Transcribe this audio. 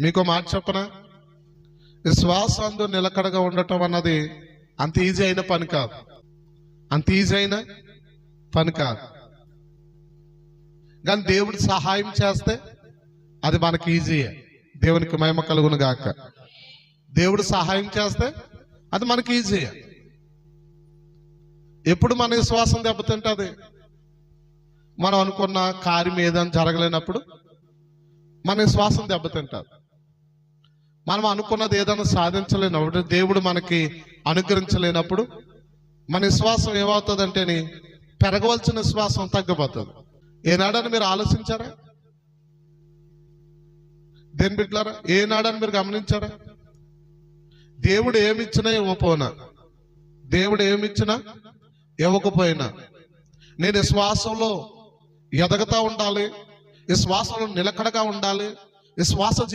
మీకు మాట చెప్పనా? విశ్వాసందు నిలకడగా ఉండటం అన్నది అంత ఈజీ అయిన పని కాదు. అంత ఈజీ అయిన పని కాదు. కానీ దేవుడు సహాయం చేస్తే అది మనకి ఈజీయే దేవునికి మహిమ కలుగును గాక. దేవుడు సహాయం చేస్తే అది మనకి ఈజీయే ఎప్పుడు మన విశ్వాసం దెబ్బతింటుంది? మనం అనుకున్న కార్యం ఏదైనా జరగలేనప్పుడు మన విశ్వాసం దెబ్బతింటుంది. మనం అనుకున్నది ఏదైనా సాధించలేనప్పుడు దేవుడు మనకి అనుగ్రహించలేనప్పుడు మన విశ్వాసం ఏమవుతుందంటేని పెరగవలసిన విశ్వాసం తగ్గిపోతుంది. ఏనాడని మీరు ఆలోచించారా? దేని బిడ్డలారా ఏనాడని మీరు గమనించారా? దేవుడు ఏమిచ్చినా ఇవ్వకపోయినా దేవుడు ఏమిచ్చినా ఇవ్వకపోయినా నేను విశ్వాసంలో ఎదగతా ఉండాలి విశ్వాసంలో నిలకడగా ఉండాలి విశ్వాస జీవితం